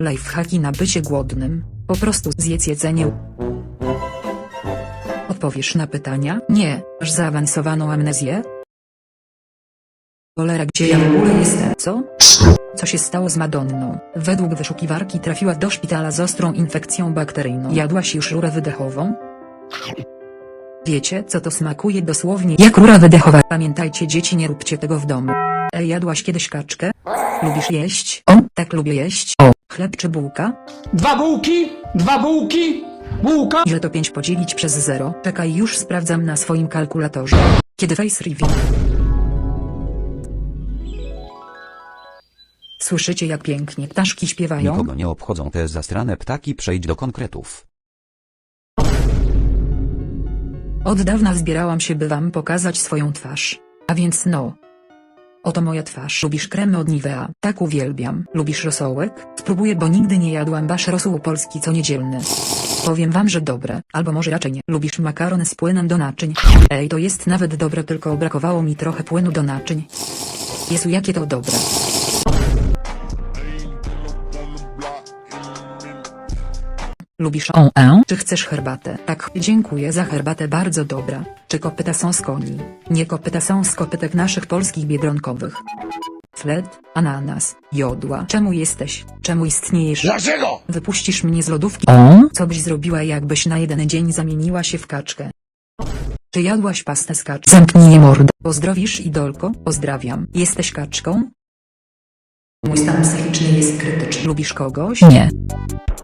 Lifehacki na bycie głodnym. Po prostu zjedz jedzenie. Odpowiesz na pytania? Nie. Masz zaawansowaną amnezję? Cholera, gdzie ja w ogóle jestem? Co? Co się stało z Madonną? Według wyszukiwarki trafiła do szpitala z ostrą infekcją bakteryjną. Jadłaś już rurę wydechową? Wiecie, co to smakuje dosłownie jak rura wydechowa. Pamiętajcie dzieci, nie róbcie tego w domu. Ej, jadłaś kiedyś kaczkę? Lubisz jeść? O, tak lubię jeść. O, chleb czy bułka? Dwa bułki, dwa bułki, bułka. Ile to 5 podzielić przez 0? Czekaj, już sprawdzam na swoim kalkulatorze. Kiedy face review? Słyszycie jak pięknie ptaszki śpiewają? Nikogo nie obchodzą te zastrane ptaki, przejdź do konkretów. Od dawna zbierałam się by wam pokazać swoją twarz. A więc no. Oto moja twarz. Lubisz kremy od Nivea? Tak uwielbiam. Lubisz rosołek? Spróbuję, bo nigdy nie jadłam wasz rosół polski co niedzielny. Powiem wam, że dobre, albo może raczej nie. Lubisz makaron z płynem do naczyń? Ej, to jest nawet dobre, tylko brakowało mi trochę płynu do naczyń. Jezu, jakie to dobre. Lubisz on e? Czy chcesz herbatę? Tak, dziękuję za herbatę, bardzo dobra. Czy kopyta są z koni? Nie kopyta są z kopytek naszych polskich biedronkowych. Flet, ananas, jodła. Czemu jesteś? Czemu istniejesz? Dlaczego? Wypuścisz mnie z lodówki? O? Co byś zrobiła jakbyś na jeden dzień zamieniła się w kaczkę? Czy jadłaś pastę z kaczki? Zamknij mordę. Pozdrowisz idolko? Pozdrawiam. Jesteś kaczką? Mój stan psychiczny jest krytyczny. Lubisz kogoś? Nie.